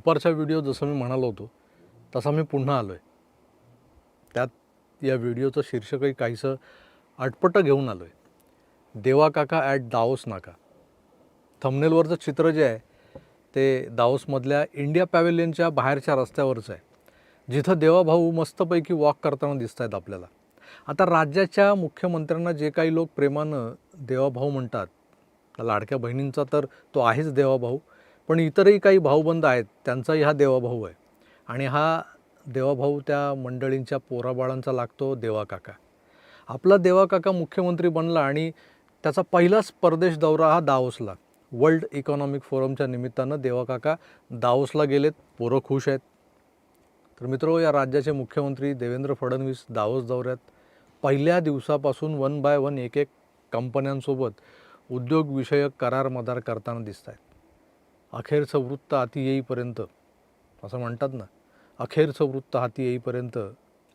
दुपारचा व्हिडिओ जसं मी म्हणालो होतो तसा मी पुन्हा आलो आहे त्यात या व्हिडिओचं शीर्षकही काहीसं अटपटं घेऊन आलो आहे देवा काका ॲट दाओस नाका. थंबनेलवरचं चित्र जे आहे ते दाओसमधल्या इंडिया पॅवेलियनच्या बाहेरच्या रस्त्यावरचं आहे. जिथं देवाभाऊ मस्तपैकी वॉक करताना दिसत आहेत आपल्याला. आता राज्याच्या मुख्यमंत्र्यांना जे काही लोक प्रेमानं देवाभाऊ म्हणतात त्या लाडक्या बहिणींचा तर तो आहेच देवाभाऊ पण इतरही काही भाऊबंद आहेत त्यांचाही हा देवाभाऊ आहे. आणि हा देवाभाऊ त्या मंडळींच्या पोराबाळांचा लागतो देवाकाका. आपला देवाकाका मुख्यमंत्री बनला आणि त्याचा पहिलाच परदेश दौरा हा दाओसला वर्ल्ड इकॉनॉमिक फोरमच्या निमित्तानं देवाकाका दाओसला गेलेत पोरं खुश आहेत. तर मित्रो या राज्याचे मुख्यमंत्री देवेंद्र फडणवीस दावोस दौऱ्यात पहिल्या दिवसापासून वन बाय वन एक एक कंपन्यांसोबत उद्योगविषयक करार मदार करताना दिसत आहेत अखेरचं वृत्त हाती येईपर्यंत असं म्हणतात ना अखेरचं वृत्त हाती येईपर्यंत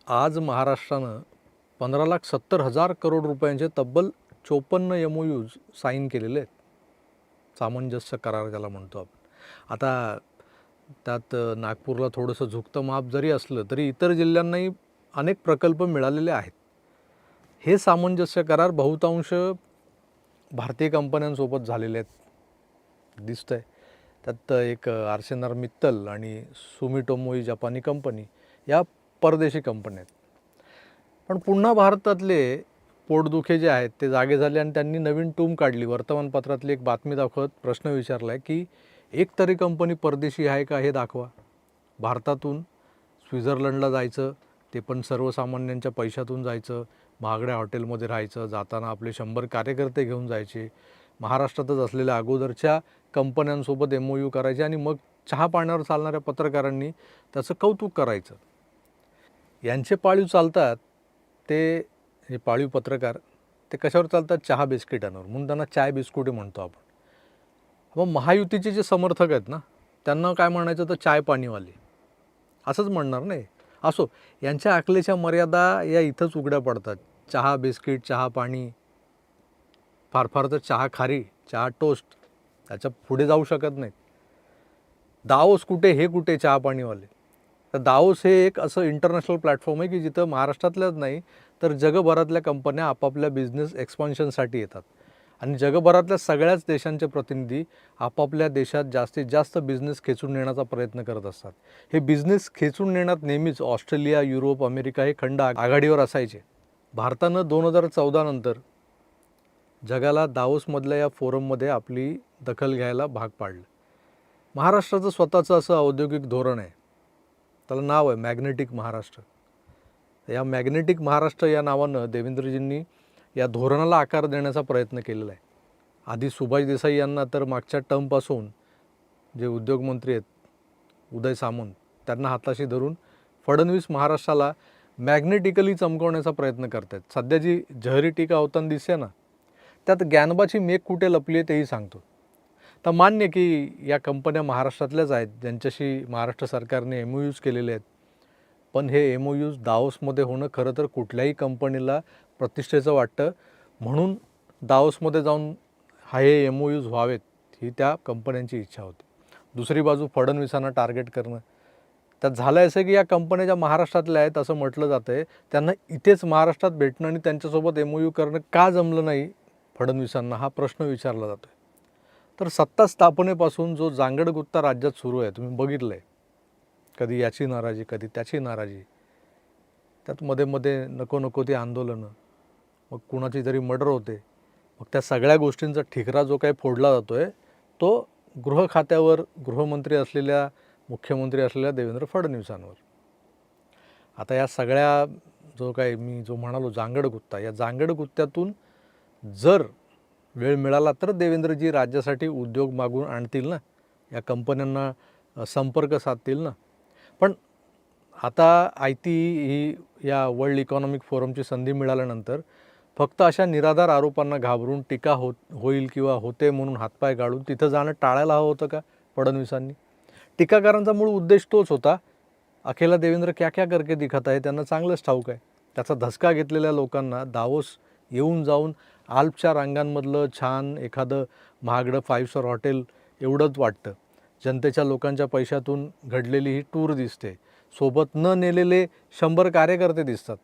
आज महाराष्ट्रानं पंधरा लाख सत्तर हजार करोड रुपयांचे तब्बल चोपन्न एम साईन केलेले आहेत. सामंजस्य करार ज्याला म्हणतो आपण. आता त्यात नागपूरला थोडंसं झुकतं माप जरी असलं तरी इतर जिल्ह्यांनाही अनेक प्रकल्प मिळालेले आहेत. हे सामंजस्य करार बहुतांश भारतीय कंपन्यांसोबत झालेले आहेत. दिसतंय. त्यात एक आर्सेनर मित्तल आणि सुमिटोमोई जपानी कंपनी या परदेशी कंपन्या आहेत. पण पुन्हा भारतातले पोटदुखे जे आहेत ते जागे झाले आणि त्यांनी नवीन टूम काढली. वर्तमानपत्रातली एक बातमी दाखवत प्रश्न विचारला आहे की एक तरी कंपनी परदेशी आहे का हे दाखवा. भारतातून स्वित्झर्लंडला जायचं ते पण सर्वसामान्यांच्या पैशातून जायचं महागड्या हॉटेलमध्ये राहायचं जाताना आपले शंभर कार्यकर्ते घेऊन जायचे महाराष्ट्रातच असलेल्या अगोदरच्या कंपन्यांसोबत एम ओ यू करायचे आणि मग चहा पाण्यावर चालणाऱ्या पत्रकारांनी त्याचं कौतुक करायचं. यांचे पाळीव चालतात ते हे पाळीव पत्रकार ते कशावर चालतात? चहा बिस्किटांवर. म्हणून त्यांना चाय बिस्कुटे म्हणतो आपण. मग महायुतीचे जे समर्थक आहेत ना त्यांना काय म्हणायचं? तर चाय पाणीवाले. असंच म्हणणार नाही. असो यांच्या अकलेच्या मर्यादा या इथंच उघड्या पडतात. चहा बिस्किट चहा पाणी फार फार तर चहा खारी चहा टोस्ट त्याच्या पुढे जाऊ शकत नाहीत. दाओस कुठे हे कुठे चहा पाणीवाले? तर दाओस हे एक असं इंटरनॅशनल प्लॅटफॉर्म आहे की जिथं महाराष्ट्रातल्याच नाही तर जगभरातल्या कंपन्या आपापल्या बिझनेस एक्सपान्शनसाठी येतात. आणि जगभरातल्या सगळ्याच देशांचे प्रतिनिधी आपापल्या देशात जास्तीत जास्त बिझनेस खेचून नेण्याचा प्रयत्न करत असतात. हे बिझनेस खेचून नेण्यात नेहमीच ऑस्ट्रेलिया युरोप अमेरिका हे खंड आघाडीवर असायचे. भारतानं दोन हजार चौदानंतर जगाला दाओसमधल्या या फोरममध्ये आपली दखल घ्यायला भाग पाडलं. महाराष्ट्राचं स्वतःचं असं औद्योगिक धोरण आहे. त्याला नाव आहे मॅग्नेटिक महाराष्ट्र. या मॅग्नेटिक महाराष्ट्र या नावानं देवेंद्रजींनी या धोरणाला आकार देण्याचा प्रयत्न केलेला आहे. आधी सुभाष देसाई यांना तर मागच्या टर्मपासून जे उद्योगमंत्री आहेत उदय सामंत त्यांना हाताशी धरून फडणवीस महाराष्ट्राला मॅग्नेटिकली चमकवण्याचा प्रयत्न करत आहेत सध्या जी जहरी टीका होताना दिसते ना त्यात ज्ञानबाची मेघ कुठे लपली आहे तेही सांगतो. तर मान्य की या कंपन्या महाराष्ट्रातल्याच आहेत ज्यांच्याशी महाराष्ट्र सरकारने एम ओ यूज केलेले आहेत. पण हे एम ओ यूज दाओसमध्ये होणं खरं तर कुठल्याही कंपनीला प्रतिष्ठेचं वाटतं. म्हणून दाओसमध्ये जाऊन हा हे एम ओ यूज व्हावेत ही त्या कंपन्यांची इच्छा होती. दुसरी बाजू फडणवीसांना टार्गेट करणं. त्यात झालं असं की या कंपन्या ज्या महाराष्ट्रातल्या आहेत असं म्हटलं जातं आहे त्यांना इथेच महाराष्ट्रात भेटणं आणि त्यांच्यासोबत एम ओ यू करणं का जमलं नाही फडणवीसांना हा प्रश्न विचारला जातो आहे तर सत्ता स्थापनेपासून जो जांगडगुत्ता राज्यात सुरू आहे तुम्ही बघितलं आहे कधी याची नाराजी कधी त्याची नाराजी. त्यात मध्ये मध्ये नको नको ती आंदोलनं. मग कुणाची तरी मर्डर होते मग त्या सगळ्या गोष्टींचा ठिकरा जो काही फोडला जातो आहे तो गृह खात्यावर गृहमंत्री असलेल्या मुख्यमंत्री असलेल्या देवेंद्र फडणवीसांवर. आता या सगळ्या जो काही मी जो म्हणालो जांगड गुत्ता या जांगड गुत्त्यातून जर वेळ मिळाला तर देवेंद्रजी राज्यासाठी उद्योग मागून आणतील ना? या कंपन्यांना संपर्क साधतील ना? पण आता आय टी ही या वर्ल्ड इकॉनॉमिक फोरमची संधी मिळाल्यानंतर फक्त अशा निराधार आरोपांना घाबरून टीका होत होईल किंवा होते म्हणून हातपाय गाळून तिथं जाणं टाळायला हवं होतं का फडणवीसांनी? टीकाकारांचा मूळ उद्देश तोच होता. अखेला देवेंद्र क्या क्या करके दिखत आहे त्यांना चांगलंच ठाऊक आहे. त्याचा धसका घेतलेल्या लोकांना दावोस येऊन जाऊन आल्पच्या रांगांमधलं छान एखादं महागडं फाईव्ह स्टार हॉटेल एवढंच वाटतं. जनतेच्या लोकांच्या पैशातून घडलेली ही टूर दिसते. सोबत न नेलेले शंभर कार्यकर्ते दिसतात.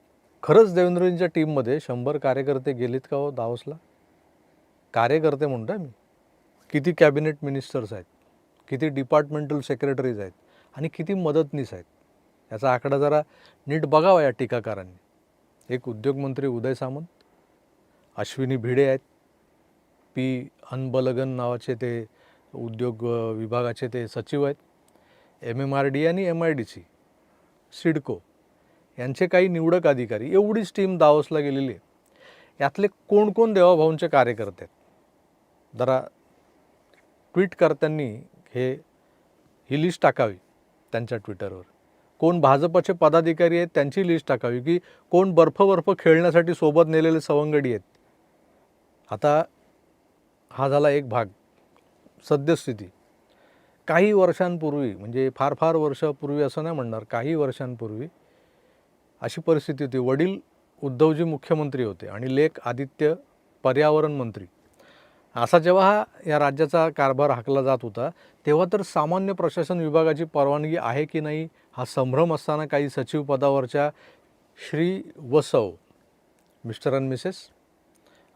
खरंच देवेंद्रजींच्या टीममध्ये शंभर कार्यकर्ते गेलेत का हो दावसला? कार्यकर्ते म्हणतोय मी. किती कॅबिनेट मिनिस्टर्स आहेत. किती डिपार्टमेंटल सेक्रेटरीज आहेत. आणि किती मदतनीस आहेत. याचा आकडा जरा नीट बघावा या टीकाकारांनी. एक उद्योगमंत्री उदय सामंत अश्विनी भिडे आहेत. पी. अनबलगन नावाचे ते उद्योग विभागाचे ते सचिव आहेत. एम एम आर डी आणि M I D C CIDCO यांचे काही निवडक अधिकारी एवढीच टीम दावसला गेलेली आहे. यातले कोण कोण देवाभाऊंचे कार्यकर्ते आहेत? जरा ट्विटकर्त्यांनी हे ही लिस्ट टाकावी त्यांच्या ट्विटरवर कोण भाजपचे पदाधिकारी आहेत त्यांची लिस्ट टाकावी की कोण बर्फ बर्फ खेळण्यासाठी सोबत नेलेले सवंगडी आहेत. आता हा झाला एक भाग सद्यस्थिती. काही वर्षांपूर्वी म्हणजे फार फार वर्षापूर्वी असं नाही म्हणणार काही वर्षांपूर्वी अशी परिस्थिती होती. वडील उद्धवजी मुख्यमंत्री होते आणि लेख आदित्य पर्यावरण मंत्री. असा जेव्हा हा या राज्याचा कारभार हाकला जात होता तेव्हा तर सामान्य प्रशासन विभागाची परवानगी आहे की नाही हा संभ्रम असताना काही सचिव पदावरच्या श्री वसव मिस्टर अँड मिसेस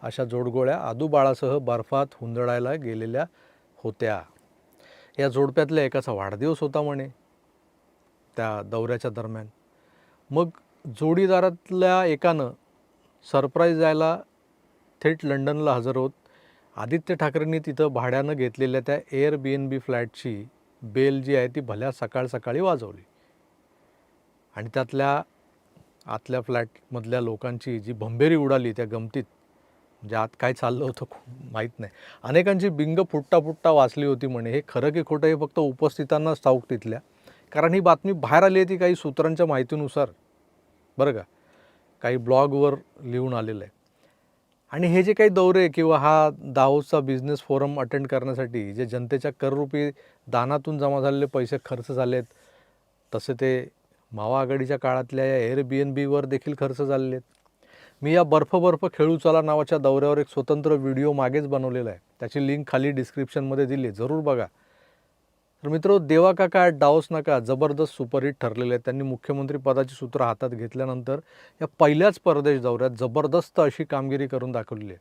अशा जोडगोळ्या आदुबाळासह बर्फात हुंदडायला गेलेल्या होत्या. या जोडप्यातल्या एकाचा वाढदिवस होता म्हणे. त्या दौऱ्याच्या दरम्यान. मग जोडीदारातल्या एकानं सरप्राईज जायला थेट लंडनला हजर होत. आदित्य ठाकरेंनी तिथं भाड्यानं घेतलेल्या त्या एअर बी एन बी फ्लॅटची बेल जी आहे ती भल्या सकाळ सकाळी वाजवली. आणि त्यातल्या आतल्या फ्लॅटमधल्या लोकांची जी भंबेरी उडाली त्या गमतीत म्हणजे आत काय चाललं होतं खूप माहीत नाही. अनेकांची बिंग फुटता फुटता वाचली होती म्हणे. हे खरं की खोटं हे फक्त उपस्थितांनाच ठाऊक तिथल्या. कारण ही बातमी बाहेर आली आहे ती काही सूत्रांच्या माहितीनुसार. बरं का? काही ब्लॉगवर लिहून आलेलं आहे. आणि हे जे काही दौरे किंवा हा दाहोसचा बिझनेस फोरम अटेंड करण्यासाठी जे जनतेच्या कररूपी दानातून जमा झालेले पैसे खर्च झालेत तसे ते मावा आघाडीच्या काळातल्या या एअर बी एन बीवर देखील खर्च झालेले आहेत. मी या बर्फ बर्फ खेळू चला नावाच्या दौऱ्यावर एक स्वतंत्र व्हिडिओ मागेच बनवलेला आहे. त्याची लिंक खाली डिस्क्रिप्शनमध्ये दिली जरूर बघा. तर मित्र देवा काका डावस नका जबरदस्त सुपरहिट ठरलेले आहेत. त्यांनी मुख्यमंत्री पदाची सूत्र हातात घेतल्यानंतर या पहिल्याच परदेश दौऱ्यात जबरदस्त अशी कामगिरी करून दाखवलेली आहे.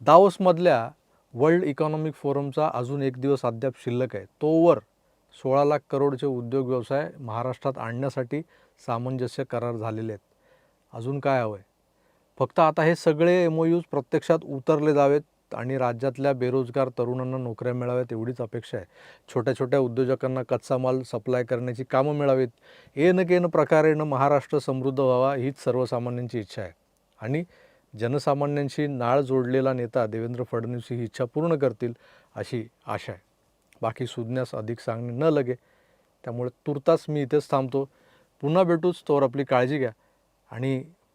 दावोसमधल्या वर्ल्ड इकॉनॉमिक फोरमचा अजून एक दिवस अद्याप शिल्लक आहे. तोवर सोळा लाख करोडचे उद्योग व्यवसाय महाराष्ट्रात आणण्यासाठी सामंजस्य करार झालेले आहेत. अजून काय हवं आहे फक्त आता हे सगळे एम यूज प्रत्यक्षात उतरले जावेत आणि राज्यातल्या बेरोजगार तरुणांना नोकऱ्या मिळाव्यात एवढीच अपेक्षा आहे. छोट्या छोट्या उद्योजकांना कच्चा माल सप्लाय करण्याची कामं मिळावीत. येन केन प्रकारेनं महाराष्ट्र समृद्ध व्हावा हीच सर्वसामान्यांची इच्छा आहे. आणि जनसामान्यांशी नाळ जोडलेला नेता देवेंद्र फडणवीस ही इच्छा पूर्ण करतील अशी आशा आहे. बाकी सुज्ञास अधिक सांगणे न लगे त्यामुळे तुर्तास मी इथेच थांबतो. पुन्हा भेटूच तोवर आपली काळजी घ्या. आणि